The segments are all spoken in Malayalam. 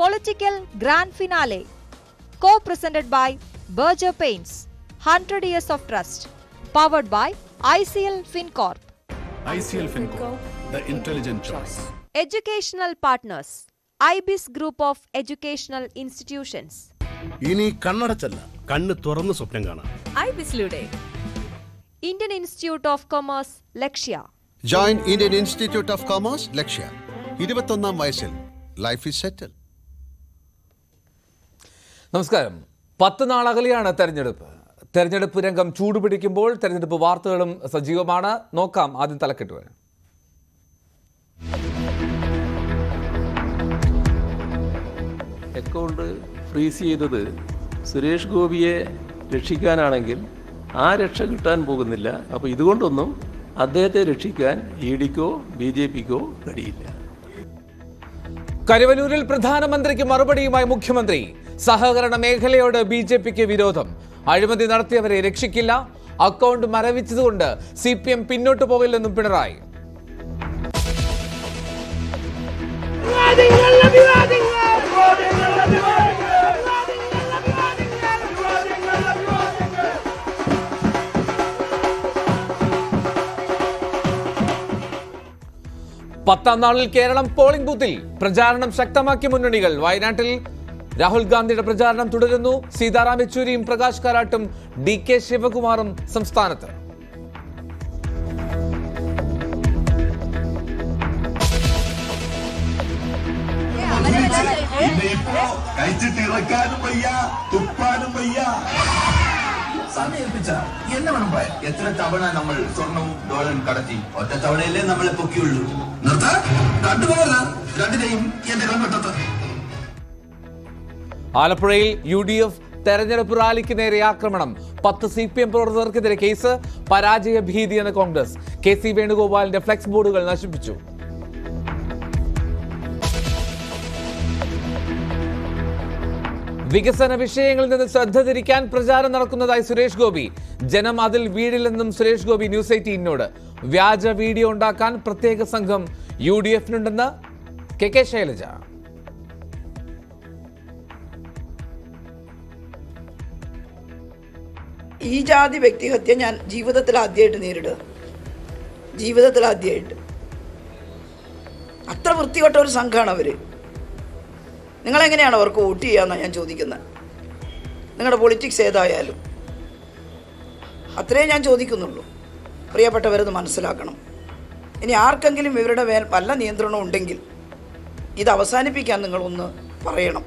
Political grand finale co presented by Berger paints hundred years of trust powered by I C L Fincorp educational partners I biz group of educational institutions ഇനി കണ്ണടച്ചല്ല കണ്ണ് തുറന്ന് സ്വപ്നം കാണാം. I ബിസിലൂടെ Indian institute of commerce Lakshya join Indian institute of commerce Lakshya ഇരുപത്തൊന്നാം വയസ്സിൽ. ലൈഫ് ഇസ് സെറ്റിൽ നമസ്കാരം. പത്ത് നാളകലെയാണ് തെരഞ്ഞെടുപ്പ്. തെരഞ്ഞെടുപ്പ് രംഗം ചൂടുപിടിക്കുമ്പോൾ തെരഞ്ഞെടുപ്പ് വാർത്തകളും സജീവമാണ്. നോക്കാം ആദ്യം തലക്കെട്ട് വരെ. അക്കൗണ്ട് ഫ്രീസ് ചെയ്തത് സുരേഷ് ഗോപിയെ രക്ഷിക്കാനാണെങ്കിൽ ആ രക്ഷ കിട്ടാൻ പോകുന്നില്ല. അപ്പോൾ ഇതുകൊണ്ടൊന്നും അദ്ദേഹത്തെ രക്ഷിക്കാൻ ഇ ഡിക്കോ ബി ജെ പിക്കോ കഴിയില്ല. കരുവലൂരിൽ പ്രധാനമന്ത്രിക്ക് മറുപടിയുമായി മുഖ്യമന്ത്രി സഹകരണ മേഖലയോട് ബി ജെ പിക്ക് വിരോധം. അഴിമതി നടത്തിയവരെ രക്ഷിക്കില്ല. അക്കൗണ്ട് മരവിച്ചതുകൊണ്ട് സി പി എം പിന്നോട്ട് പോകില്ലെന്നും പിണറായി. പത്താം നാളിൽ കേരളം പോളിംഗ് ബൂത്തിൽ പ്രചാരണം ശക്തമാക്കിയ മുന്നണികൾ വയനാട്ടിൽ രാഹുൽ ഗാന്ധിയുടെ പ്രചാരണം തുടരുന്നു. സീതാറാം യെച്ചൂരിയും പ്രകാശ് കാരാട്ടും ഡി കെ ശിവകുമാറും സംസ്ഥാനത്ത്. കഴിച്ചിട്ടിറക്കാനും വയ്യ തുപ്പാനും വയ്യ. സമേൽപ്പിച്ച എന്നെ വേണം എത്ര തവണ നമ്മൾ സ്വർണവും ഡോളറും കടത്തി ഒറ്റ തവണയല്ലേ നമ്മളെ പൊക്കിയുള്ളൂ? നിർത്ത. രണ്ടുപോകല്ല രണ്ടിനെയും എന്റെ കൺവെട്ടത്ത് ആലപ്പുഴയിൽ യു ഡി എഫ് തെരഞ്ഞെടുപ്പ് റാലിക്ക് നേരെ ആക്രമണം. പത്ത് സി പി എം പ്രവർത്തകർക്കെതിരെ കേസ്. പരാജയ ഭീതി എന്ന കോൺഗ്രസ്. കെ സി വേണുഗോപാലിന്റെ ഫ്ലെക്സ് ബോർഡുകൾ നശിപ്പിച്ചു. വികസന വിഷയങ്ങളിൽ നിന്ന് ശ്രദ്ധ തിരിക്കാൻ പ്രചാരം നടക്കുന്നതായി സുരേഷ് ഗോപി. ജനം അതിൽ വീടില്ലെന്നും സുരേഷ് ഗോപി ന്യൂസ് എയ്റ്റീനോട് വ്യാജ വീഡിയോ ഉണ്ടാക്കാൻ പ്രത്യേക സംഘം യു ഡി എഫിനുണ്ടെന്ന് കെ കെ ശൈലജ. ഈ ജാതി വ്യക്തിഹത്യ ഞാൻ ജീവിതത്തിൽ ആദ്യമായിട്ട് നേരിടുക. ജീവിതത്തിൽ ആദ്യമായിട്ട് അത്ര വൃത്തികെട്ട ഒരു സംഘമാണ് അവർ നിങ്ങളെങ്ങനെയാണ് അവർക്ക് വോട്ട് ചെയ്യാന്നാണ് ഞാൻ ചോദിക്കുന്നത് നിങ്ങളുടെ പൊളിറ്റിക്സ് ഏതായാലും. അത്രേ ഞാൻ ചോദിക്കുന്നുള്ളൂ. പ്രിയപ്പെട്ടവരത് മനസ്സിലാക്കണം. ഇനി ആർക്കെങ്കിലും ഇവരുടെ മേൽ വല്ല നിയന്ത്രണം ഉണ്ടെങ്കിൽ ഇത് അവസാനിപ്പിക്കാൻ നിങ്ങളൊന്ന് പറയണം.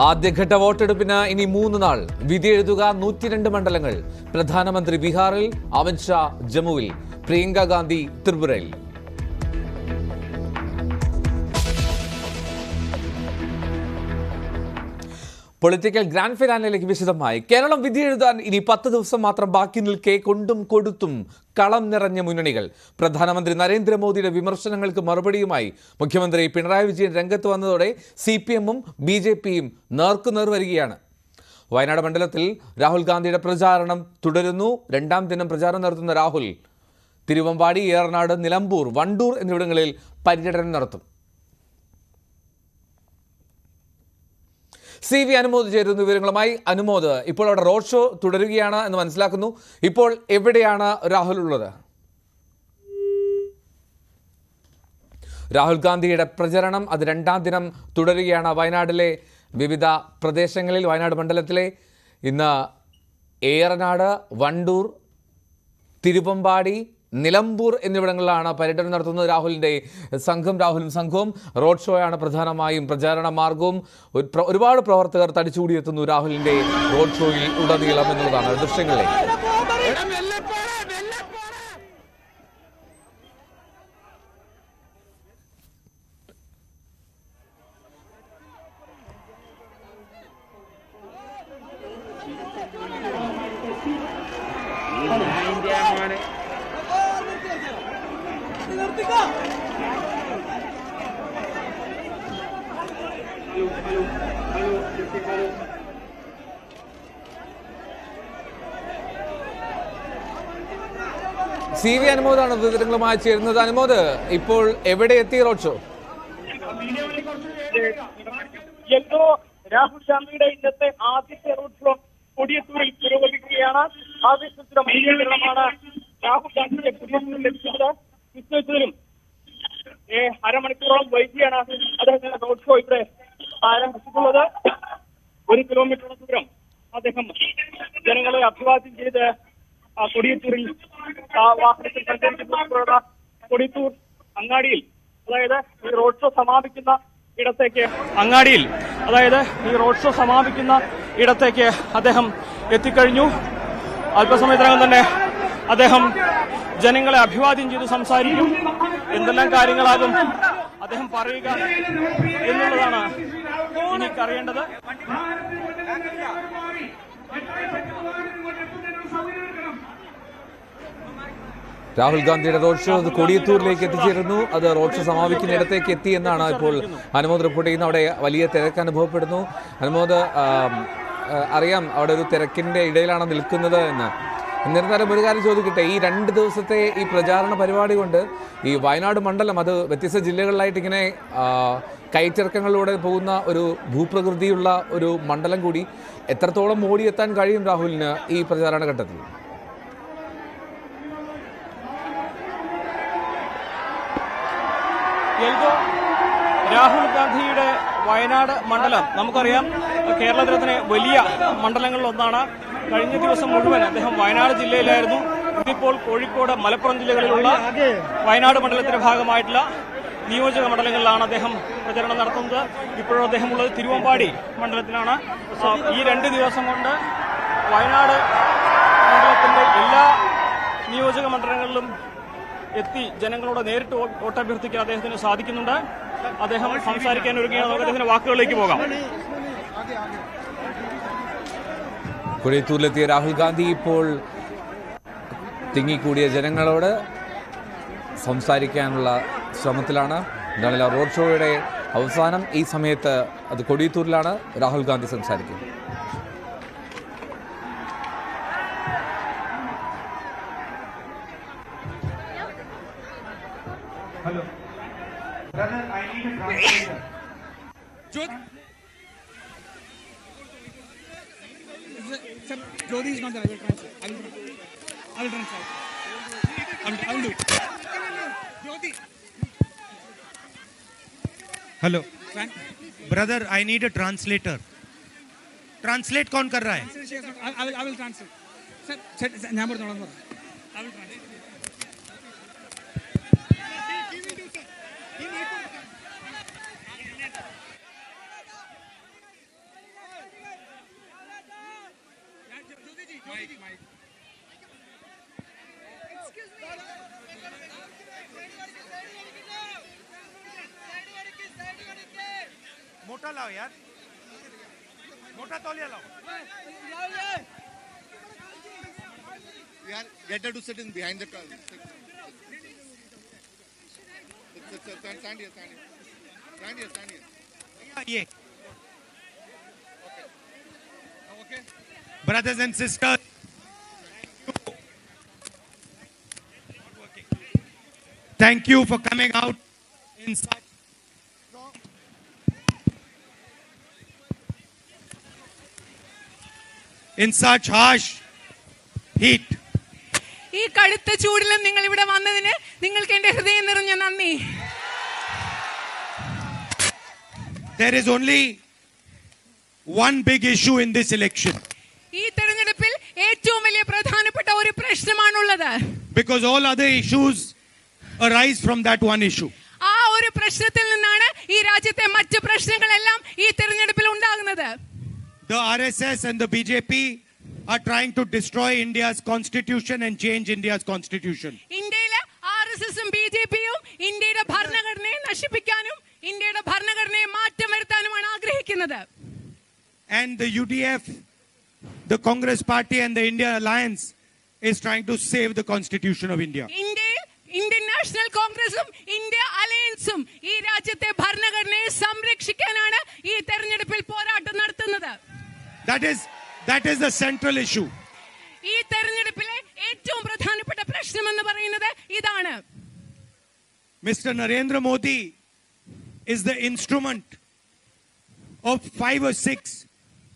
ആദ്യഘട്ട വോട്ടെടുപ്പിന് ഇനി മൂന്ന് നാൾ. വിധി എഴുതുക നൂറ്റിരണ്ട് മണ്ഡലങ്ങൾ. പ്രധാനമന്ത്രി ബീഹാറിൽ അമിത്ഷാ ജമ്മുവിൽ. പ്രിയങ്ക ഗാന്ധി ത്രിപുരയിൽ. പൊളിറ്റിക്കൽ ഗ്രാൻഡ് ഫിനാലിലേക്ക് വിശദമായി. കേരളം വിധി എഴുതാൻ ഇനി പത്ത് ദിവസം മാത്രം ബാക്കി നിൽക്കെ കൊണ്ടും കൊടുത്തും കളം നിറഞ്ഞ മുന്നണികൾ. പ്രധാനമന്ത്രി നരേന്ദ്രമോദിയുടെ വിമർശനങ്ങൾക്ക് മറുപടിയുമായി മുഖ്യമന്ത്രി പിണറായി വിജയൻ രംഗത്ത് വന്നതോടെ സി പി എമ്മും ബി ജെ പിയും നേർക്കുനേർ വരികയാണ്. വയനാട് മണ്ഡലത്തിൽ രാഹുൽ ഗാന്ധിയുടെ പ്രചാരണം തുടരുന്നു. രണ്ടാം ദിനം പ്രചാരണം നടത്തുന്ന രാഹുൽ തിരുവമ്പാടി ഏറനാട് നിലമ്പൂർ വണ്ടൂർ എന്നിവിടങ്ങളിൽ പര്യടനം നടത്തും. സി വി അനുമോദ് ചേരുന്ന വിവരങ്ങളുമായി അനുമോദ് ഇപ്പോൾ അവിടെ റോഡ് ഷോ തുടരുകയാണ് എന്ന് മനസ്സിലാക്കുന്നു. ഇപ്പോൾ എവിടെയാണ് രാഹുൽ ഉള്ളത്? രാഹുൽ ഗാന്ധിയുടെ പ്രചരണം അത് രണ്ടാം ദിനം തുടരുകയാണ്. വയനാടിലെ വിവിധ പ്രദേശങ്ങളിൽ വയനാട് മണ്ഡലത്തിലെ ഇന്ന് ഏറനാട് വണ്ടൂർ തിരുവമ്പാടി നിലമ്പൂർ എന്നിവിടങ്ങളിലാണ് പര്യടനം നടത്തുന്നത് രാഹുലിന്റെ സംഘം. രാഹുലും സംഘവും റോഡ് ഷോയാണ് പ്രധാനമായും പ്രചാരണ മാർഗവും. ഒരുപാട് പ്രവർത്തകർ തടിച്ചുകൂടിയെത്തുന്നു രാഹുലിന്റെ റോഡ് ഷോയിൽ ഉടനീളം എന്നുള്ളതാണ് ദൃശ്യങ്ങളിലേക്ക്. വിവരങ്ങളുമായി ചേരുന്നത് അനുമോദ് ഇപ്പോൾ എവിടെ എത്തി റോഡ് ഷോ എന്തോ രാഹുൽ ഗാന്ധിയുടെ ഇന്നത്തെ ആദ്യത്തെ റോഡ് ഷോ കൊടിയത്തൂരിൽ പുരോഗമിക്കുകയാണ്. ആവേശത്തിന്റെ മൈലീകരണമാണ് രാഹുൽ ഗാന്ധിയുടെ കുടുംബത്തിൽ ലഭിച്ചത് വിശ്വസിച്ചതിലും അരമണിക്കൂറോളം വൈകിയാണ് അദ്ദേഹത്തിന്റെ റോഡ് ഷോ ഇവിടെ ആരംഭിച്ചിട്ടുള്ളത്. ഒരു കിലോമീറ്റർ ദൂരം അദ്ദേഹം ജനങ്ങളെ അഭിവാദ്യം ചെയ്ത് കൊടിയത്തൂരിൽ വാഹനത്തിൽ സഞ്ചരിക്കുന്ന കൊടിയത്തൂർ അങ്ങാടിയിൽ അതായത് ഈ റോഡ് ഷോ സമാപിക്കുന്ന ഇടത്തേക്ക് അങ്ങാടിയിൽ അതായത് ഈ റോഡ് ഷോ സമാപിക്കുന്ന ഇടത്തേക്ക് അദ്ദേഹം എത്തിക്കഴിഞ്ഞു. അല്പസമയത്തിനകം തന്നെ അദ്ദേഹം ജനങ്ങളെ അഭിവാദ്യം ചെയ്ത് സംസാരിക്കും. എന്തെല്ലാം കാര്യങ്ങളാകും അദ്ദേഹം പറയുക എന്നുള്ളതാണ് എനിക്കറിയേണ്ടത് രാഹുൽ ഗാന്ധിയുടെ റോഡ് ഷോ അത് കൊടിയത്തൂരിലേക്ക് എത്തിച്ചേരുന്നു. അത് റോഡ് ഷോ സമാപിക്കുന്നിടത്തേക്ക് എത്തി എന്നാണ് ഇപ്പോൾ അനുമോദ് റിപ്പോർട്ട് ചെയ്യുന്നത്. അവിടെ വലിയ തിരക്ക് അനുഭവപ്പെടുന്നു. അനുമോദ് അറിയാം അവിടെ ഒരു തിരക്കിന്റെ ഇടയിലാണ് നിൽക്കുന്നത് എന്ന്. എന്നിരുന്നാലും ഒരു കാര്യം ചോദിക്കട്ടെ ഈ രണ്ട് ദിവസത്തെ ഈ പ്രചാരണ പരിപാടി കൊണ്ട് ഈ വയനാട് മണ്ഡലം അത് വ്യത്യസ്ത ജില്ലകളിലായിട്ട് ഇങ്ങനെ കയറ്റിറക്കങ്ങളിലൂടെ പോകുന്ന ഒരു ഭൂപ്രകൃതിയുള്ള ഒരു മണ്ഡലം കൂടി എത്രത്തോളം ഓടിയെത്താൻ കഴിയും രാഹുലിന് ഈ പ്രചാരണ ഘട്ടത്തിൽ? രാഹുൽ ഗാന്ധിയുടെ വയനാട് മണ്ഡലം. നമുക്കറിയാം കേരളത്തിലെ തന്നെ വലിയ മണ്ഡലങ്ങളിൽ ഒന്നാണ് കഴിഞ്ഞ ദിവസം മുഴുവൻ അദ്ദേഹം വയനാട് ജില്ലയിലായിരുന്നു. ഇതിപ്പോൾ കോഴിക്കോട് മലപ്പുറം ജില്ലകളിലുള്ള വയനാട് മണ്ഡലത്തിന്റെ ഭാഗമായിട്ടുള്ള നിയോജക മണ്ഡലങ്ങളിലാണ് അദ്ദേഹം പ്രചരണം നടത്തുന്നത്. ഇപ്പോഴും അദ്ദേഹം ഉള്ളത് തിരുവമ്പാടി മണ്ഡലത്തിലാണ്. ഈ രണ്ട് ദിവസം കൊണ്ട് വയനാട് മണ്ഡലത്തിന്റെ എല്ലാ നിയോജക മണ്ഡലങ്ങളിലും എത്തി ജനങ്ങളോട് നേരിട്ട് വോട്ടഭ്യർത്ഥിക്കാൻ അദ്ദേഹത്തിന് സാധിക്കുന്നുണ്ട്. അദ്ദേഹം സംസാരിക്കാൻ ഒരുങ്ങിയാണ് നമുക്ക് അദ്ദേഹത്തിന്റെ വാക്കുകളിലേക്ക് പോകാം. കൊടിയത്തൂരിലെത്തിയ രാഹുൽ ഗാന്ധി ഇപ്പോൾ തിങ്ങിക്കൂടിയ ജനങ്ങളോട് സംസാരിക്കാനുള്ള ശ്രമത്തിലാണ്. എന്താണെങ്കിലും റോഡ് ഷോയുടെ അവസാനം ഈ സമയത്ത് അത് കൊടിയത്തൂരിലാണ് രാഹുൽ ഗാന്ധി സംസാരിക്കുന്നത്. Jyoti is not there. I will transfer. I will transfer. I will transfer. I will, I will do it. Jyoti. Hello brother I need a translator translate कौन कर रहा है I, I will, I will transfer. Sir, sir, sir, ഞാൻ यार मोटा तौलिया लाओ यार get her to sit in behind the stand stand here stand here stand here stand here ये brothers and sisters thank you for coming out in such in such harsh heat. ഈ കടുത്ത ചൂടിലും നിങ്ങൾ ഇവിടെ വന്നതിന് നിങ്ങൾക്ക് എന്റെ ഹൃദയം നിറഞ്ഞ നന്ദി. There is only one big issue in this election. ഈ തെരഞ്ഞെടുപ്പിൽ ഏറ്റവും വലിയ പ്രധാനപ്പെട്ട ഒരു പ്രശ്നമാണുള്ളത്. Because all other issues arise from that one issue. ആ ഒരു പ്രശ്നത്തിൽ നിന്നാണ് ഈ രാജ്യത്തെ മറ്റ് പ്രശ്നങ്ങളെല്ലാം ഈ തെരഞ്ഞെടുപ്പിൽ ഉണ്ടാകുന്നത്. the RSS and the BJP are trying to destroy India's constitution and change India's constitution. ഇന്ത്യയിലെ ആർ എസ് എസും ബി ജെ പിയും ഇന്ത്യയുടെ ഭരണഘടനയെ നശിപ്പിക്കാനും ഇന്ത്യയുടെ ഭരണഘടനയെ മാറ്റം വരുത്താനുമാണ് ആഗ്രഹിക്കുന്നത് And the UDF, the Congress Party, and the India Alliance is trying to save the constitution of India. ഇന്ത്യയിൽ ഇന്ത്യൻ നാഷണൽ കോൺഗ്രസും ഇന്ത്യ അലയൻസും ഈ രാജ്യത്തെ ഭരണഘടനയെ സംരക്ഷിക്കാനാണ് ഈ തെരഞ്ഞെടുപ്പിൽ പോരാട്ടം നടത്തുന്നത് That is that is the central issue. ഈ തെരഞ്ഞെടുപ്പിലെ ഏറ്റവും പ്രധാനപ്പെട്ട പ്രശ്നം എന്ന് പറയുന്നത് ഇതാണ് Mr. Narendra Modi is the instrument of five or six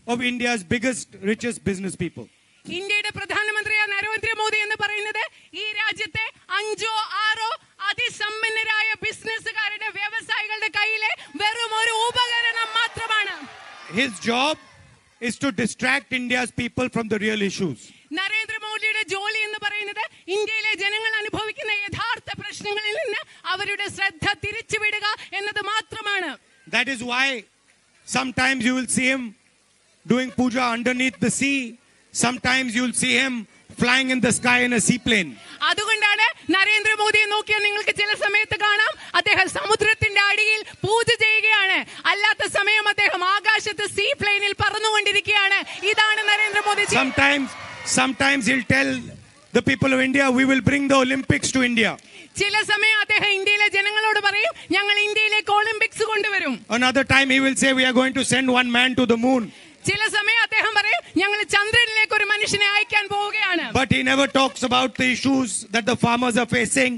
of India's biggest, richest business people. ഇന്ത്യയുടെ പ്രധാനമന്ത്രിയായ നരേന്ദ്രമോദി എന്ന് പറയുന്നത് ഈ രാജ്യത്തെ അഞ്ചോ ആറോ അതിസമ്പന്നരായ ബിസിനസ്സുകാരുടെ വ്യവസായികളുടെ കയ്യിലെ വെറും ഒരു ഉപകരണം മാത്രമാണ് His job is to distract India's people from the real issues. നരേന്ദ്രമോദിയുടെ ജോലി എന്ന് പറയുന്നത് ഇന്ത്യയിലെ ജനങ്ങൾ അനുഭവിക്കുന്ന യഥാർത്ഥ പ്രശ്നങ്ങളിൽ നിന്ന് അവരുടെ ശ്രദ്ധ തിരിച്ചുവിടുക എന്നത് മാത്രമാണ് That is why sometimes you will see him doing puja underneath the sea. Sometimes you will see him flying in the sky in a seaplane. അതുകൊണ്ടാണ് നരേന്ദ്രമോദിയെ നോക്കിയാൽ നിങ്ങൾക്ക് ചില സമയത്ത് കാണാം അദ്ദേഹം സമുദ്രത്തിന്റെ അടിയിൽ പൂജ ചെയ്യുകയാണ് അല്ലാത്ത സമയം അദ്ദേഹം ആകാശത്ത് സീ പ്ലെയിനിൽ പറന്നുകൊണ്ടിരിക്കുകയാണ് ഇതാണ് നരേന്ദ്രമോദി ചെയ്യുന്നത്. Sometimes, sometimes he'll tell the people of India, we will bring the Olympics to India. ചില സമയം അദ്ദേഹം ഇന്ത്യയിലെ ജനങ്ങളോട് പറയും ഞങ്ങൾ ഇന്ത്യയിലേക്ക് ഒളിമ്പിക്സ് കൊണ്ടുവരും Another time he will say, we are going to send one man to the moon. ചില സമയം അദ്ദേഹം പറയും ഞങ്ങൾ ചന്ദ്രനിലേക്ക് ഒരു മനുഷ്യനെ അയക്കാൻ പോവുകയാണ് But he never talks about the issues that the farmers are facing.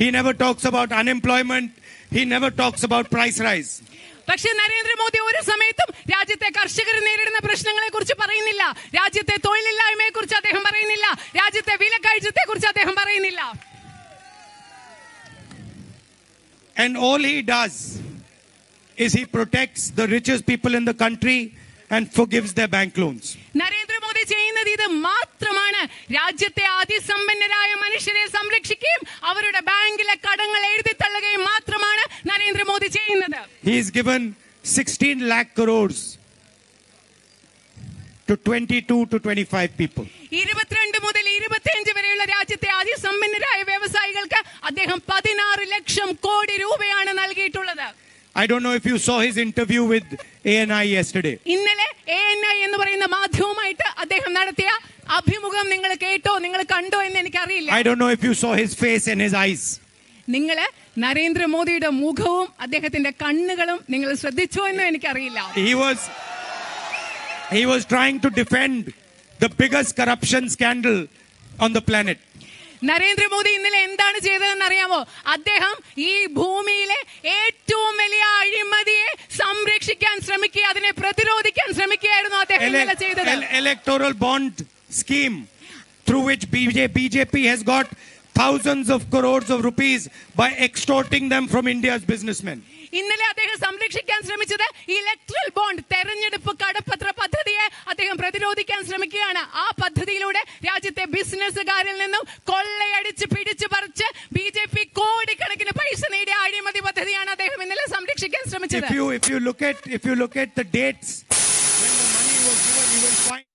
He never talks about unemployment. He never talks about price rise. പക്ഷെ നരേന്ദ്രമോദി ഒരു സമയത്തും രാജ്യത്തെ കർഷകർ നേരിടുന്ന പ്രശ്നങ്ങളെ കുറിച്ച് പറയുന്നില്ല. രാജ്യത്തെ തൊഴിലില്ലായ്മയെ കുറിച്ച് അദ്ദേഹം പറയുന്നില്ല. രാജ്യത്തെ വിലക്കയറ്റത്തെ കുറിച്ച് അദ്ദേഹം പറയുന്നില്ല. And all he does is he protects the richest people in the country and forgives their bank loans. Narendra Modi ചെയ്യുന്നത് ഇത് മാത്രമാണ്. രാജ്യത്തെ അതിസമ്പന്നരായ മനുഷ്യരെ സംരക്ഷിക്കുകയും അവരുടെ ബാങ്കിലെ കടങ്ങൾ എഴുതി തള്ളുകയും മാത്രമാണ് നരേന്ദ്രമോദി ചെയ്യുന്നത് He's given 16 lakh crores to 22 to 25 people. ഇരുപത്തിരണ്ട് മുതൽ ഇരുപത്തിയഞ്ച് വരെയുള്ള രാജ്യത്തെ അതിസമ്പന്നരായ വ്യവസായികൾക്ക് അദ്ദേഹം പതിനാറ് ലക്ഷം കോടി രൂപയാണ് നൽകിയിട്ടുള്ളത് I don't know if you saw his interview with ANI yesterday. ഇന്നലെ എ എൻ ഐ എന്ന് പറയുന്ന മാധ്യമമായിട്ട് അദ്ദേഹം നടത്തിയ അഭിമുഖം നിങ്ങൾ കേട്ടോ നിങ്ങൾ കണ്ടോ എന്ന് എനിക്കറിയില്ല I don't know if you saw his face and his eyes. നിങ്ങൾ നരേന്ദ്രമോദിയുടെ മുഖവും അദ്ദേഹത്തിന്റെ കണ്ണുകളും നിങ്ങൾ ശ്രദ്ധിച്ചോ എന്ന് എനിക്കറിയില്ല. He was he was trying to defend the biggest corruption scandal on the planet. Narendra Modi ഇന്നലെ എന്താണ് ചെയ്തതെന്ന് അറിയാമോ അദ്ദേഹം ഈ ഭൂമിയിലെ ഏറ്റവും വലിയ അഴിമതിയെ സംരക്ഷിക്കാൻ ശ്രമിക്കുക അതിനെ പ്രതിരോധിക്കാൻ ശ്രമിക്കുകയായിരുന്നു അദ്ദേഹം Ele- ഇന്നലെ ചെയ്തത്. el- electoral bond scheme through which BJ, BJP has got thousands of crores of rupees by extorting them from India's businessmen. ഇന്നലെ അദ്ദേഹം സംരക്ഷിക്കാൻ ശ്രമിച്ചത് ഇലക്ട്രൽ ബോണ്ട് തെരഞ്ഞെടുപ്പ് കടപ്പത്ര പദ്ധതിയെ അദ്ദേഹം പ്രതിരോധിക്കാൻ ശ്രമിക്കുകയാണ് ആ പദ്ധതിയിലൂടെ രാജ്യത്തെ ബിസിനസ്സുകാരിൽ നിന്നും കൊള്ളയടിച്ച് പിടിച്ചു പറിച്ച് ബി ജെ പി കോടിക്കണക്കിന് പൈസ നേടിയ അഴിമതി പദ്ധതിയാണ് അദ്ദേഹം ഇന്നലെ സംരക്ഷിക്കാൻ ശ്രമിച്ചത് If you if you look at if you look at the dates when the money was given, you will find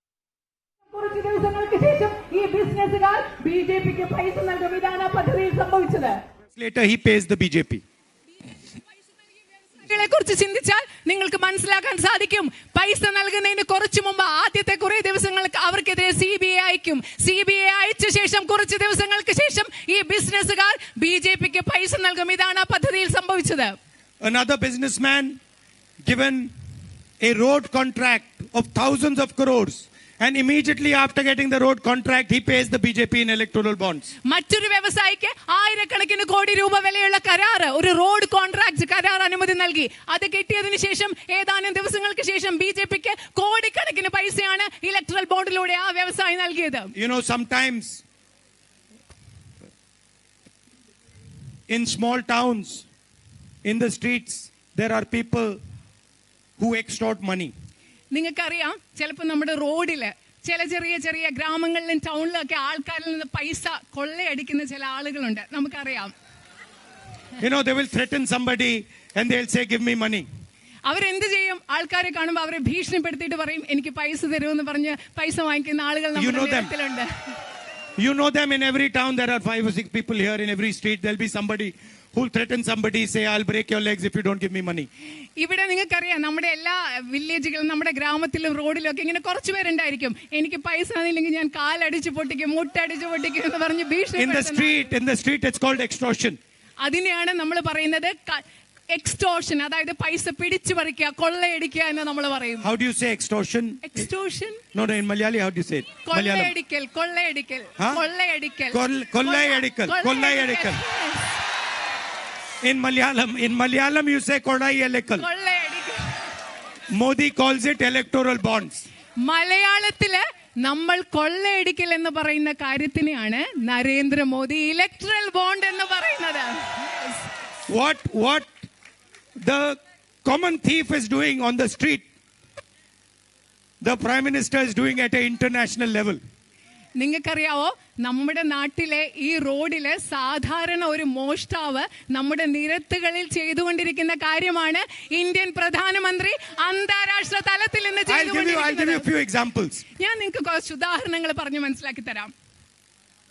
കുറച്ച് ദിവസങ്ങൾക്ക് ശേഷം ഈ ബിസിനസ്സുകാർ ബി ജെ പിക്ക് പൈസ നൽകും. ഇതാണ് ആ പദ്ധതിയിൽ സംഭവിച്ചത്. Later he pays the BJP. െ കുറിച്ച് ചിന്തിച്ചാൽ നിങ്ങൾക്ക് മനസ്സിലാക്കാൻ സാധിക്കും. പൈസ നൽകുന്നതിന് കുറച്ചു മുമ്പ് ആദ്യത്തെ കുറെ ദിവസങ്ങൾക്ക് അവർക്കെതിരെ സി ബി ഐ അയക്കും. സി ബി ഐ അയച്ച ശേഷം കുറച്ച് ദിവസങ്ങൾക്ക് ശേഷം ഈ ബിസിനസ്സുകാർ ബി ജെ പിക്ക് പൈസ നൽകും. ഇതാണ് ആ പദ്ധതിയിൽ സംഭവിച്ചത്. Another businessman given a road contract of thousands of crores. And immediately after getting the road contract, he pays the BJP in electoral bonds. മറ്റൊരു വ്യവസായിക്ക് ആയിരക്കണക്കിന് കോടി രൂപ വിലയുള്ള കരാറ് ഒരു റോഡ് കോൺട്രാക്ട് കരാർ അനുമതി നൽകി അത് കിട്ടിയതിനു ശേഷം ഏതാനും ദിവസങ്ങൾക്ക് ശേഷം ബി ജെ പിക്ക് കോടിക്കണക്കിന് പൈസയാണ് ഇലക്ട്രൽ ബോണ്ടിലൂടെ ആ വ്യവസായി നൽകിയത് You know, sometimes in small towns, in the streets, there are people who extort money. നിങ്ങൾക്കറിയാം ചിലപ്പോൾ നമ്മുടെ റോഡിൽ ചില ചെറിയ ചെറിയ ഗ്രാമങ്ങളിലും ടൗണിലും ഒക്കെ ആൾക്കാരിൽ നിന്ന് പൈസ കൊള്ളയടിക്കുന്ന ചില ആളുകളുണ്ട് നമുക്കറിയാം You know, they will threaten somebody and they'll say, Give me money. അവരെന്ത് ചെയ്യും ആൾക്കാരെ കാണുമ്പോൾ അവരെ ഭീഷണിപ്പെടുത്തിയിട്ട് പറയും എനിക്ക് പൈസ തരുമെന്ന് പറഞ്ഞ് പൈസ വാങ്ങിക്കുന്ന ആളുകൾ നമ്മുടെ them. You know them in every town. There are five or six people here in every street. There'll be somebody who'll threaten somebody, say, I'll break your legs if you don't give me money. ഇവിടെ നിങ്ങൾക്കറിയാം നമ്മുടെ എല്ലാ വില്ലേജുകളും നമ്മുടെ ഗ്രാമത്തിലും റോഡിലും ഒക്കെ ഇങ്ങനെ കുറച്ച് പേരുണ്ടായിരിക്കും എനിക്ക് പൈസ ഇല്ലെങ്കിൽ ഞാൻ കാലടിച്ച് പൊട്ടിക്കും മുട്ടടിച്ച് പൊട്ടിക്കും എന്ന് പറഞ്ഞ് In the ഭീഷണി street, in the street, it's called extortion. അതിനെയാണ് നമ്മൾ പറയുന്നത് എക്സ്റ്റോഷൻ അതായത് പൈസ പിടിച്ചു പറിക്കുക കൊള്ളയടിക്കുക എന്ന് നമ്മൾ പറയും How do you say extortion? Extortion No, no, in Malayali, how do you say it? Malayalam. കൊള്ളയടിക്കൽ കൊള്ളയടിക്കൽ കൊള്ളയടിക്കൽ കൊള്ളയടിക്കൽ, കൊള്ളയടിക്കൽ. In Malayalam, in Malayalam you say kodai elekal. കൊള്ളയടിക്കൽ Modi calls it electoral bonds. മലയാളത്തിൽ നമ്മൾ കൊള്ളയടിക്കൽ എന്ന് പറയുന്ന കാര്യത്തിനെയാണ് നരേന്ദ്രമോദി ഇലക്ട്രൽ ബോണ്ട് എന്ന് പറയുന്നത് What what the common thief is doing on the street, the prime minister is doing at an international level. നിങ്ങൾക്കറിയാവോ? നമ്മുടെ നാട്ടിലെ ഈ റോഡിൽ സാധാരണ ഒരു മോഷ്ടാവ് നമ്മുടെ നിരത്തുകളിൽ ചെയ്തുകൊണ്ടിരിക്കുന്ന കാര്യമാണ് ഇന്ത്യൻ പ്രധാനമന്ത്രി അന്താരാഷ്ട്ര തലത്തിൽ ഇന്ന്. ഞാൻ നിങ്ങൾക്ക് കുറച്ച് ഉദാഹരണങ്ങൾ പറഞ്ഞു മനസ്സിലാക്കി തരാം.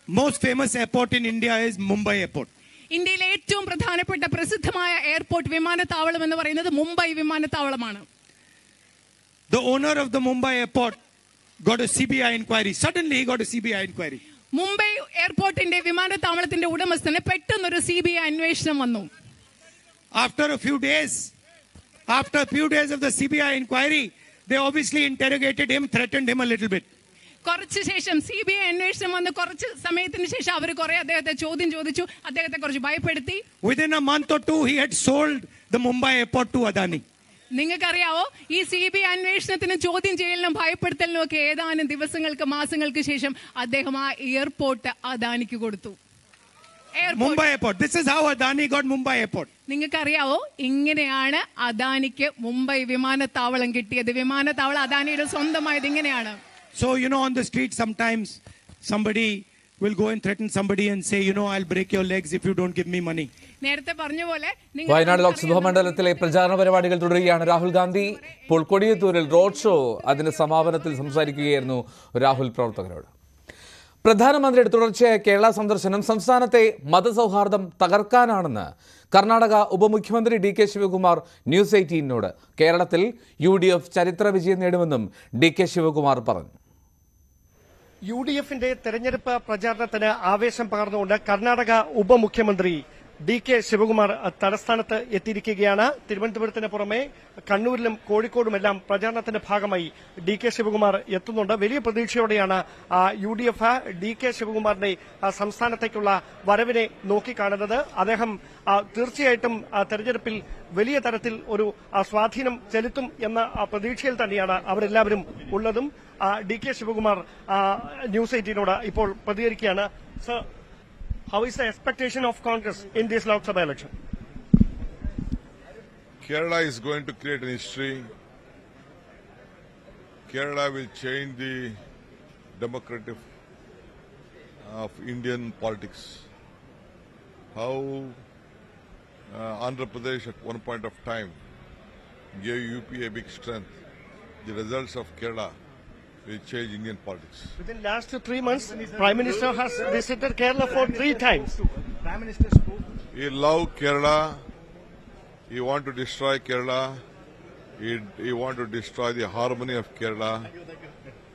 Most famous airport in India is Mumbai airport ഇന്ത്യയിലെ ഏറ്റവും പ്രധാനപ്പെട്ട പ്രസിദ്ധമായ എയർപോർട്ട് വിമാനത്താവളം എന്ന് പറയുന്നത് മുംബൈ വിമാനത്താവളമാണ്. The owner of the Mumbai airport got a CBI inquiry. Suddenly he got a CBI inquiry. Mumbai എയർപോർട്ടിന്റെ വിമാനത്താവളത്തിന്റെ ഉടമസ്ഥന് പെട്ടെന്നൊരു സി ബി ഐ അന്വേഷണം വന്നു After a few days, after a few days of the CBI inquiry, they obviously interrogated him, threatened him a little bit. കുറച്ച് ശേഷം സി ബി ഐ അന്വേഷണം വന്ന് കുറച്ച് സമയത്തിന് ശേഷം അവർ കുറെ അദ്ദേഹത്തെ ചോദ്യം ചോദിച്ചു അദ്ദേഹത്തെ കുറച്ച് ഭയപ്പെടുത്തി Within a month or two, he had sold the Mumbai airport to Adani. നിങ്ങൾക്കറിയാവോ? ഈ സി ബി ഐ അന്വേഷണത്തിനും ചോദ്യം ചെയ്യലിനും ഭയപ്പെടുത്തലിനും ഒക്കെ ഏതാനും ദിവസങ്ങൾക്ക് മാസങ്ങൾക്ക് ശേഷം അദ്ദേഹം ആ എയർപോർട്ട് അദാനിക്ക് കൊടുത്തു. This is how Adani got Mumbai airport. നിങ്ങൾക്കറിയാവോ? ഇങ്ങനെയാണ് അദാനിക്ക് മുംബൈ വിമാനത്താവളം കിട്ടിയത്. വിമാനത്താവളം അദാനിയുടെ സ്വന്തമായത് ഇങ്ങനെയാണ്. So you know on the street sometimes somebody will go and threaten somebody and say, you know, I'll break your legs if you don't give me money. നേരത്തെ പറഞ്ഞ പോലെ വയനാട് ലോക്സഭാ മണ്ഡലത്തിലെ പ്രചാരണ പരിപാടികൾ തുടരുകയാണ്. രാഹുൽ ഗാന്ധി ഇപ്പോൾ കൊടിയത്തൂരിൽ റോഡ് ഷോ അതിന്റെ സമാപനത്തിൽ സംസാരിക്കുകയായിരുന്നു രാഹുൽ പ്രവർത്തകരോട്. പ്രധാനമന്ത്രിയുടെ തുടർച്ചയായ കേരള സന്ദർശനം സംസ്ഥാനത്തെ മതസൗഹാർദ്ദം തകർക്കാനാണെന്ന് കർണാടക ഉപമുഖ്യമന്ത്രി ഡി കെ ശിവകുമാർ ന്യൂസ് എയ്റ്റീനോട് കേരളത്തിൽ യു ഡി എഫ് ചരിത്ര വിജയം നേടുമെന്നും ഡി കെ ശിവകുമാർ പറഞ്ഞു. യു ഡി എഫിന്റെ തെരഞ്ഞെടുപ്പ് പ്രചാരണത്തിന് ആവേശം പകർന്നുകൊണ്ട് കർണാടക ഉപമുഖ്യമന്ത്രി ഡി കെ ശിവകുമാർ തലസ്ഥാനത്ത് എത്തിയിരിക്കുകയാണ്. തിരുവനന്തപുരത്തിന് പുറമെ കണ്ണൂരിലും കോഴിക്കോടുമെല്ലാം പ്രചാരണത്തിന്റെ ഭാഗമായി ഡി കെ ശിവകുമാർ എത്തുന്നുണ്ട്. വലിയ പ്രതീക്ഷയോടെയാണ് U D F D K ശിവകുമാറിന്റെ സംസ്ഥാനത്തേക്കുള്ള വരവിനെ നോക്കിക്കാണുന്നത്. അദ്ദേഹം തീർച്ചയായിട്ടും തെരഞ്ഞെടുപ്പിൽ വലിയ തരത്തിൽ ഒരു സ്വാധീനം ചെലുത്തും എന്ന പ്രതീക്ഷയിൽ തന്നെയാണ് അവരെല്ലാവരും ഉള്ളതും. ഡി കെ ശിവകുമാർ ന്യൂസ് എയ്റ്റീനോട് ഇപ്പോൾ പ്രതികരിക്കുകയാണ്. Sir How is the expectation of Congress in this Lok Sabha election? Kerala is going to create an history. Kerala will change the democratic of Indian politics. How uh, Andhra Pradesh at one point of time gave UP a big strength. The results of Kerala will change Indian politics. Within last three months, Prime Minister has visited Kerala for three times. Prime Minister spoke. He loved Kerala. He want to destroy Kerala. He, he want to destroy the harmony of Kerala.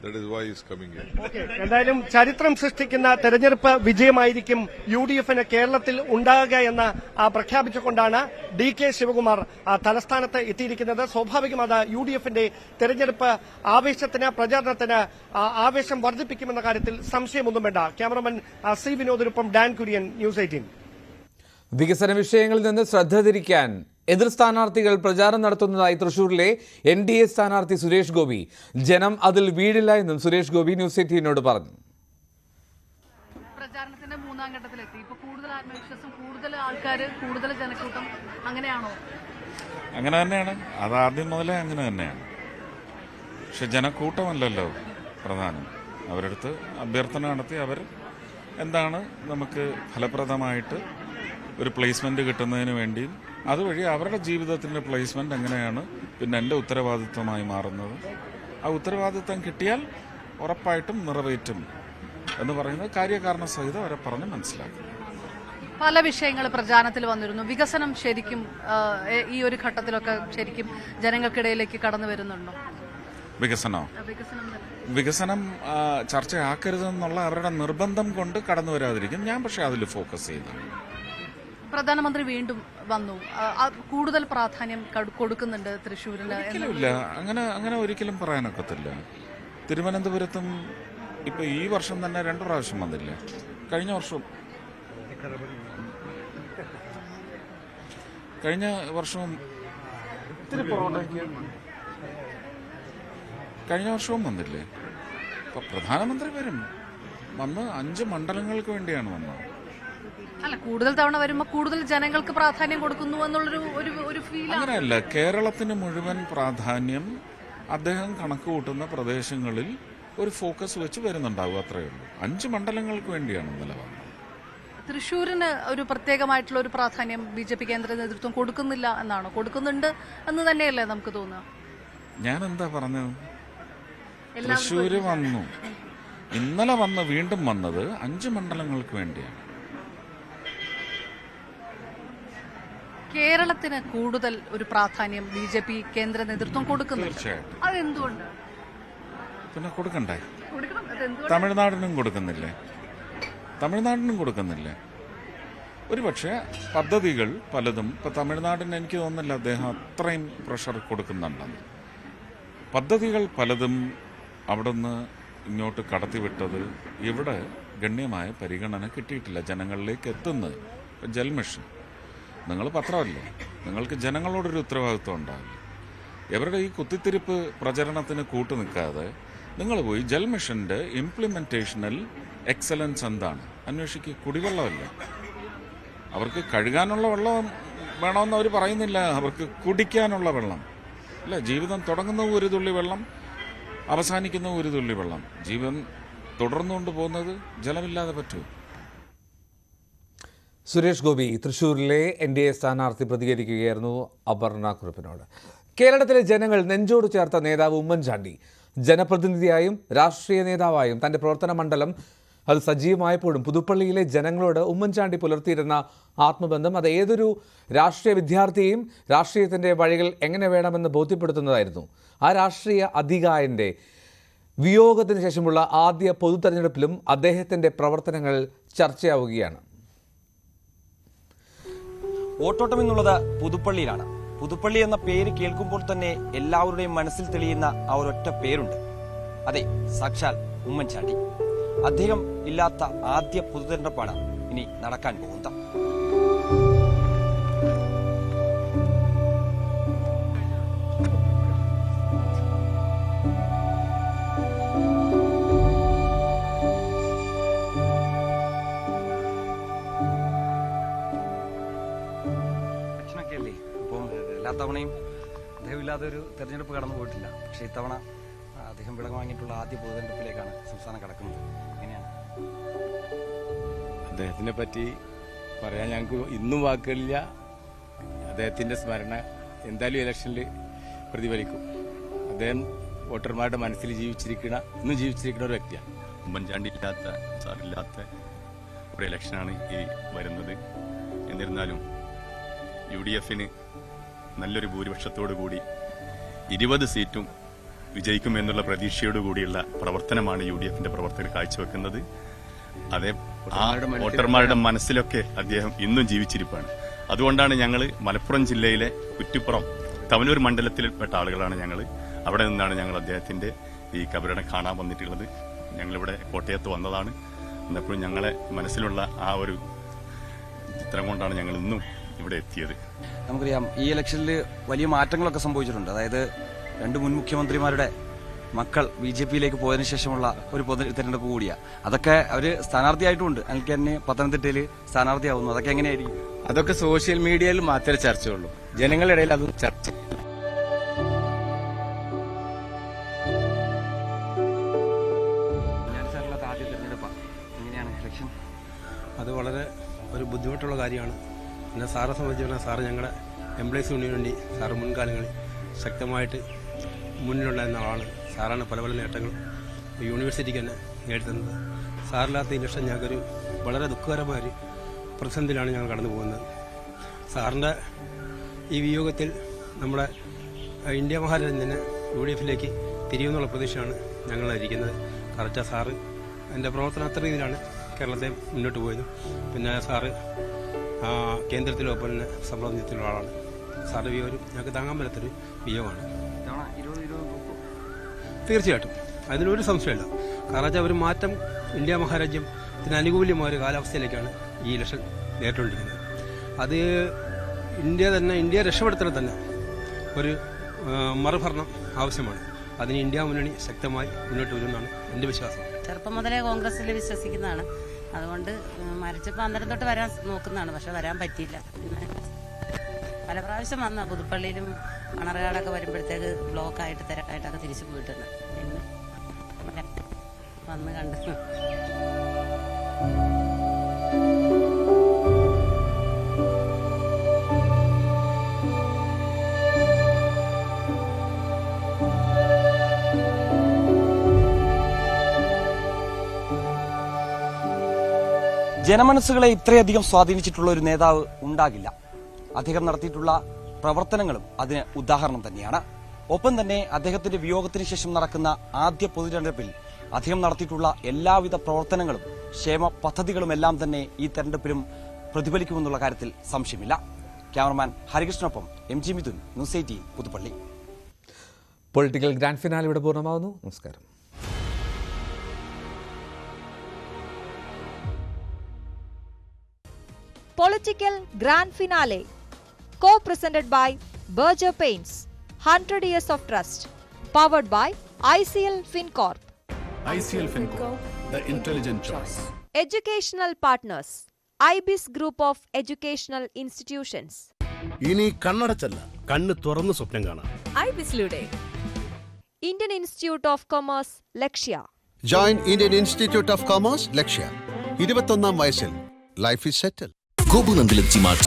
That is why he is coming. Okay. എന്തായാലും ചരിത്രം സൃഷ്ടിക്കുന്ന തെരഞ്ഞെടുപ്പ് വിജയമായിരിക്കും യു ഡി എഫിന് കേരളത്തിൽ ഉണ്ടാകുക എന്ന് ആ, പ്രഖ്യാപിച്ചുകൊണ്ടാണ് ഡി കെ ശിവകുമാർ ആ, തലസ്ഥാനത്ത് എത്തിയിരിക്കുന്നത് സ്വാഭാവികം അത് യു ഡി എഫിന്റെ തെരഞ്ഞെടുപ്പ് ആവേശത്തിന് പ്രചാരണത്തിന് ആവേശം വർദ്ധിപ്പിക്കുമെന്ന കാര്യത്തിൽ സംശയമൊന്നും വേണ്ട ക്യാമറമാൻ സി വിനോദിനൊപ്പം ഡാൻ കുര്യൻ ന്യൂസ് എയ്റ്റീൻ വികസന വിഷയങ്ങളിൽ നിന്ന് ശ്രദ്ധ തിരിക്കാൻ എതിർ സ്ഥാനാർത്ഥികൾ പ്രചാരം നടത്തുന്നതായി തൃശൂരിലെ എൻ ഡി എ സ്ഥാനാർത്ഥി സുരേഷ് ഗോപി. ജനം അതിൽ വീടില്ല എന്നും സുരേഷ് ഗോപി ന്യൂസ് എയ്റ്റീനോട് പറഞ്ഞു. പ്രചാരണത്തിന്റെ മൂന്നാം ഘട്ടത്തിലെത്തി. ഇപ്പൊ കൂടുതൽ ആത്മവിശ്വാസം കൂടുതൽ ആൾക്കാർ കൂടുതൽ ജനക്കൂട്ടം അങ്ങനെയാണോ? അങ്ങനെ തന്നെയാണ്. അത് ആദ്യം മുതലേ അങ്ങനെ തന്നെയാണ്. പക്ഷെ ജനക്കൂട്ടമല്ലല്ലോ പ്രധാനം. അവരടുത്ത് അഭ്യർത്ഥന നടത്തി അവർ എന്താണ് നമുക്ക് ഫലപ്രദമായിട്ട് ഒരു പ്ലേസ്മെന്റ് കിട്ടുന്നതിന് വേണ്ടി. അതുവഴി അവരുടെ ജീവിതത്തിന്റെ പ്ലേസ്മെന്റ് എങ്ങനെയാണ്? പിന്നെ എന്റെ ഉത്തരവാദിത്വമായി മാറുന്നത്. ആ ഉത്തരവാദിത്വം കിട്ടിയാൽ ഉറപ്പായിട്ടും നിറവേറ്റും എന്ന് പറയുന്നത് കാര്യകാരണ സഹിതം അവരെ പറഞ്ഞ് മനസ്സിലാക്കും. പല വിഷയങ്ങൾ പ്രചാരണത്തിൽ വന്നിരുന്നു. വികസനം ശരിക്കും ഈ ഒരു ഘട്ടത്തിലൊക്കെ ശരിക്കും ജനങ്ങൾക്കിടയിലേക്ക് കടന്നു വരുന്നുണ്ടോ? വികസനം. വികസനം ചർച്ചയാക്കരുതെന്നുള്ള അവരുടെ നിർബന്ധം കൊണ്ട് കടന്നു വരാതിരിക്കും. ഞാൻ പക്ഷേ അതിൽ ഫോക്കസ് ചെയ്യുന്നു പ്രധാനമന്ത്രി വീണ്ടും വന്നു. കൂടുതൽ പ്രാധാന്യം കട- കൊടുക്കുന്നുണ്ട് തൃശ്ശൂരിന് ഒരിക്കലുമില്ല. അങ്ങനെ അങ്ങനെ ഒരിക്കലും പറയാനൊക്കത്തില്ല. തിരുവനന്തപുരത്തും ഇപ്പൊ ഈ വർഷം തന്നെ രണ്ടു പ്രാവശ്യം വന്നില്ല. കഴിഞ്ഞ വർഷം. കഴിഞ്ഞ വർഷവും കഴിഞ്ഞ വർഷവും വന്നില്ലേ? അപ്പൊ പ്രധാനമന്ത്രി വരും. വന്ന് അഞ്ച് മണ്ഡലങ്ങൾക്ക് വേണ്ടിയാണ് വന്നത്. അല്ല കൂടുതൽ തവണ വരുമ്പോൾ കൂടുതൽ ജനങ്ങൾക്ക് പ്രാധാന്യം കൊടുക്കുന്നു എന്നുള്ളൊരു ഒരു ഒരു ഫീൽ അങ്ങനെയല്ല കേരളത്തിന് മുഴുവൻ പ്രാധാന്യം അദ്ദേഹം കണക്ക് കൂട്ടുന്ന പ്രദേശങ്ങളിൽ ഒരു ഫോക്കസ് വെച്ച് വരുന്നുണ്ടാവും അത്രയേ ഉള്ളൂ. അഞ്ച് മണ്ഡലങ്ങൾക്ക് വേണ്ടിയാണ് ഇന്നലെ വന്നത് തൃശ്ശൂരിന് ഒരു പ്രത്യേകമായിട്ടുള്ള ഒരു പ്രാധാന്യം ബി ജെ പി കേന്ദ്ര നേതൃത്വം കൊടുക്കുന്നില്ല എന്നാണോ? കൊടുക്കുന്നുണ്ട് എന്ന് തന്നെയല്ലേ നമുക്ക് തോന്നുക? ഞാൻ എന്താ പറഞ്ഞത് തൃശ്ശൂര് വന്നു. ഇന്നലെ വന്ന് വീണ്ടും വന്നത് അഞ്ച് മണ്ഡലങ്ങൾക്ക് വേണ്ടിയാണ്. കേരളത്തിന് കൂടുതൽ ഒരു പ്രാധാന്യം ബി ജെ പി കേന്ദ്ര നേതൃത്വം കൊടുക്കുന്നുണ്ട്. തീർച്ചയായിട്ടും. അതെന്തുകൊണ്ട്? പിന്നെ കൊടുക്കണ്ടേ? കൊടുക്കണം. അതെന്തുകൊണ്ട്? തമിഴ്നാടിനും കൊടുക്കുന്നില്ലേ? തമിഴ്നാടിനും കൊടുക്കുന്നില്ലേ? ഒരുപക്ഷെ പദ്ധതികൾ പലതും ഇപ്പൊ തമിഴ്നാടിന് എനിക്ക് തോന്നുന്നില്ല അദ്ദേഹം അത്രയും പ്രഷർ കൊടുക്കുന്നുണ്ടെന്ന്. പദ്ധതികൾ പലതും അവിടുന്ന് ഇങ്ങോട്ട് കടത്തിവിട്ടത് ഇവിടെ ഗണ്യമായ പരിഗണന കിട്ടിയിട്ടില്ല ജനങ്ങളിലേക്ക് എത്തുന്നത്. ജൽമിഷൻ ജൽ മിഷൻ. നിങ്ങൾ പത്രമല്ലേ? നിങ്ങൾക്ക് ജനങ്ങളോടൊരു ഉത്തരവാദിത്വം ഉണ്ടാവില്ല. ഇവരുടെ ഈ കുത്തിത്തിരിപ്പ് പ്രചരണത്തിന് കൂട്ടു നിൽക്കാതെ നിങ്ങൾ പോയി ജൽ മിഷന്റെ ഇംപ്ലിമെന്റേഷനിൽ എക്സലൻസ് എന്താണ്? അന്വേഷിക്കുക കുടിവെള്ളമല്ല? അവർക്ക് കഴുകാനുള്ള വെള്ളം വേണമെന്ന് അവർ പറയുന്നില്ല. അവർക്ക് കുടിക്കാനുള്ള വെള്ളം. അല്ല? ജീവിതം തുടങ്ങുന്ന ഒരു തുള്ളി വെള്ളം അവസാനിക്കുന്ന ഒരു തുള്ളി വെള്ളം. ജീവൻ തുടർന്നുകൊണ്ട് പോകുന്നത് ജലമില്ലാതെ പറ്റുമോ? സുരേഷ് ഗോപി തൃശൂരിലെ എൻ ഡി എ സ്ഥാനാർത്ഥി പ്രതികരിക്കുകയായിരുന്നു അപർണ കുറിപ്പിനോട്. കേരളത്തിലെ ജനങ്ങൾ നെഞ്ചോട് ചേർത്ത നേതാവ് ഉമ്മൻചാണ്ടി ജനപ്രതിനിധിയായും രാഷ്ട്രീയ നേതാവായും തന്റെ പ്രവർത്തന മണ്ഡലം അത് സജീവമായപ്പോഴും പുതുപ്പള്ളിയിലെ ജനങ്ങളോട് ഉമ്മൻചാണ്ടി പുലർത്തിയിരുന്ന ആത്മബന്ധം അത് ഏതൊരു രാഷ്ട്രീയ വിദ്യാർത്ഥിയെയും രാഷ്ട്രീയത്തിന്റെ വഴികൾ എങ്ങനെ വേണമെന്ന് ബോധ്യപ്പെടുത്തുന്നതായിരുന്നു. ആ രാഷ്ട്രീയ അധികായന്റെ വിയോഗത്തിന് ശേഷമുള്ള ആദ്യ പൊതു തെരഞ്ഞെടുപ്പിലും അദ്ദേഹത്തിന്റെ പ്രവർത്തനങ്ങൾ ചർച്ചയാവുകയാണ്. ഓട്ടോട്ടം എന്നുള്ളത് പുതുപ്പള്ളിയിലാണ്. പുതുപ്പള്ളി എന്ന പേര് കേൾക്കുമ്പോൾ തന്നെ എല്ലാവരുടെയും മനസ്സിൽ തെളിയുന്ന ആ ഒരൊറ്റ പേരുണ്ട്. അതെ സാക്ഷാൽ ഉമ്മൻചാണ്ടി. അദ്ദേഹം ഇല്ലാത്ത ആദ്യ പൊതുതെരഞ്ഞെടുപ്പാണ് ഇനി നടക്കാൻ പോകുന്നത്. ഇലക്ഷനൊക്കെ തവണയും അദ്ദേഹം ഒരു തെരഞ്ഞെടുപ്പ് കടന്നു പോയിട്ടില്ല. പക്ഷേ ഇത്തവണ അദ്ദേഹം വിളക്ക് വാങ്ങിയിട്ടുള്ള ആദ്യ പൊതുതെരഞ്ഞെടുപ്പിലേക്കാണ് സംസ്ഥാനം കടക്കുന്നത്. എങ്ങനെയാണ്? അദ്ദേഹത്തിനെ പറ്റി പറയാൻ ഞങ്ങൾക്ക് ഇന്നും വാക്കുകളില്ല. അദ്ദേഹത്തിന്റെ സ്മരണ എന്തായാലും ഇലക്ഷനിൽ പ്രതിഫലിക്കും. അദ്ദേഹം വോട്ടർമാരുടെ മനസ്സിൽ ജീവിച്ചിരിക്കുന്ന ഇന്നും ജീവിച്ചിരിക്കുന്ന ഒരു വ്യക്തിയാണ്. ഉമ്മൻചാണ്ടി ഇല്ലാത്ത സാറില്ലാത്ത ഒരു ഇലക്ഷനാണ് ഈ വരുന്നത്. എന്നിരുന്നാലും യു ഡി എഫിന് നല്ലൊരു ഭൂരിപക്ഷത്തോടു കൂടി ഇരുപത് സീറ്റും വിജയിക്കുമെന്നുള്ള പ്രതീക്ഷയോടു കൂടിയുള്ള പ്രവർത്തനമാണ് യു ഡി എഫിന്റെ പ്രവർത്തകർ കാഴ്ചവെക്കുന്നത്. അതേ ആ വോട്ടർമാരുടെ മനസ്സിലൊക്കെ അദ്ദേഹം ഇന്നും ജീവിച്ചിരിപ്പാണ്. അതുകൊണ്ടാണ് ഞങ്ങൾ മലപ്പുറം ജില്ലയിലെ കുറ്റിപ്പുറം തവനൂർ മണ്ഡലത്തിൽപ്പെട്ട ആളുകളാണ് ഞങ്ങൾ അവിടെ നിന്നാണ് ഞങ്ങൾ അദ്ദേഹത്തിന്റെ ഈ കബറിടം കാണാൻ വന്നിട്ടുള്ളത്. ഞങ്ങളിവിടെ കോട്ടയത്ത് വന്നതാണ്. എന്നപ്പോഴും ഞങ്ങളെ മനസ്സിലുള്ള ആ ഒരു ചിത്രം കൊണ്ടാണ് ഞങ്ങൾ ഇന്നും ഇവിടെ എത്തിയത്. നമുക്കറിയാം ഈ ഇലക്ഷനിൽ വലിയ മാറ്റങ്ങളൊക്കെ സംഭവിച്ചിട്ടുണ്ട്. അതായത് രണ്ട് മുൻ മുഖ്യമന്ത്രിമാരുടെ മക്കൾ ബി ജെ പിയിലേക്ക് പോയതിനു ശേഷമുള്ള ഒരു പൊതു തെരഞ്ഞെടുപ്പ് കൂടിയാ. അതൊക്കെ അവർ സ്ഥാനാർത്ഥിയായിട്ടുമുണ്ട് അനിൽ തന്നെ പത്തനംതിട്ടയിൽ സ്ഥാനാർത്ഥിയാവുന്നു. അതൊക്കെ എങ്ങനെയായിരിക്കും? അതൊക്കെ സോഷ്യൽ മീഡിയയിൽ മാത്രമേ ചർച്ചയുള്ളൂ. ജനങ്ങളുടെ ഇടയിൽ അത് ചർച്ച. അത് വളരെ ഒരു ബുദ്ധിമുട്ടുള്ള കാര്യമാണ്. പിന്നെ സാറെ സംബന്ധിച്ച് പറഞ്ഞാൽ സാറ് ഞങ്ങളുടെ എംപ്ലോയീസ് യൂണിയന് വേണ്ടി സാറ് മുൻകാലങ്ങളിൽ ശക്തമായിട്ട് മുന്നിലുണ്ടായിരുന്ന ആളാണ് സാറാണ് പല പല നേട്ടങ്ങളും യൂണിവേഴ്സിറ്റിക്ക് തന്നെ നേടിത്തന്നത്. സാറില്ലാത്ത ഇലക്ഷൻ ഞങ്ങൾക്കൊരു വളരെ ദുഃഖകരമായൊരു പ്രതിസന്ധിയിലാണ് ഞങ്ങൾ കടന്നു പോകുന്നത്. സാറിന്റെ ഈ വിയോഗത്തിൽ നമ്മുടെ ഇന്ത്യ മഹാരാജൻ തന്നെ യു ഡി എഫിലേക്ക് തിരിയുമെന്നുള്ള പ്രതീക്ഷയാണ് ഞങ്ങളിരിക്കുന്നത് കറക്റ്റാ സാറ് എന്റെ പ്രവർത്തനം അത്ര രീതിയിലാണ് കേരളത്തെ മുന്നോട്ട് പോയത്. പിന്നെ സാറ് കേന്ദ്രത്തിലും അതുപോലെ തന്നെ സംബന്ധിച്ചിട്ടുള്ള ആളാണ്. സാറിന്റെ വിയോഗം ഞങ്ങൾക്ക് താങ്ങാൻ പറ്റാത്തൊരു വിയോഗമാണ്. തീർച്ചയായിട്ടും. അതിനൊരു സംശയമില്ല കാരണം വെച്ചാൽ ഒരു മാറ്റം ഇന്ത്യ മഹാരാജ്യത്തിന് അനുകൂല്യമായ ഒരു കാലാവസ്ഥയിലേക്കാണ് ഈ ഇലക്ഷൻ നേരിട്ടുകൊണ്ടിരിക്കുന്നത്. അത് ഇന്ത്യ തന്നെ ഇന്ത്യ രക്ഷപ്പെടുത്തണം തന്നെ ഒരു മറുഭരണം ആവശ്യമാണ്. അതിന് ഇന്ത്യ മുന്നണി ശക്തമായി മുന്നോട്ട് വരുമെന്നാണ് എന്റെ വിശ്വാസം. ചെറുപ്പം മുതലേ കോൺഗ്രസിൽ വിശ്വസിക്കുന്നതാണ്. അതുകൊണ്ട് മരിച്ചപ്പോൾ അന്നേരം തൊട്ട് വരാൻ നോക്കുന്നതാണ്. പക്ഷെ വരാൻ പറ്റിയില്ല. പിന്നെ പല പ്രാവശ്യം വന്ന പുതുപ്പള്ളിയിലും മണർകാടൊക്കെ വരുമ്പോഴത്തേക്ക് ബ്ലോക്കായിട്ട് തിരക്കായിട്ടൊക്കെ തിരിച്ചു പോയിട്ടുണ്ട്. പിന്നെ വന്ന് കണ്ടു. ജനമനസ്സുകളെ ഇത്രയധികം സ്വാധീനിച്ചിട്ടുള്ള ഒരു നേതാവ് ഉണ്ടാകില്ല. അദ്ദേഹം നടത്തിയിട്ടുള്ള പ്രവർത്തനങ്ങളും അതിന് ഉദാഹരണം തന്നെയാണ്. ഒപ്പം തന്നെ അദ്ദേഹത്തിന്റെ വിയോഗത്തിന് ശേഷം നടക്കുന്ന ആദ്യ പൊതുതെരഞ്ഞെടുപ്പിൽ അദ്ദേഹം നടത്തിയിട്ടുള്ള എല്ലാവിധ പ്രവർത്തനങ്ങളും ക്ഷേമ പദ്ധതികളും എല്ലാം തന്നെ ഈ തെരഞ്ഞെടുപ്പിലും പ്രതിഫലിക്കുമെന്നുള്ള കാര്യത്തിൽ സംശയമില്ല. Cameraman ഹരികൃഷ്ണനൊപ്പം M G Mithun news eighteen Puthuppally. Political grand finale ഇവിടെ political grand finale co presented by Berger Paints hundred years of trust powered by I C L Fincorp educational partners I Biz group of educational institutions ഇനി കണ്ണടച്ചല്ല കണ്ണ് തുറന്ന് സ്വപ്നം കാണാം. I ബിസിലൂടെ Indian institute of commerce Lakshya join Indian institute of commerce Lakshya ഇരുപത്തൊന്നാം വയസ്സിൽ. ലൈഫ് ഇസ് സെറ്റിൽ ഗോപുനന്ദിലെ ജിമാർട്ട്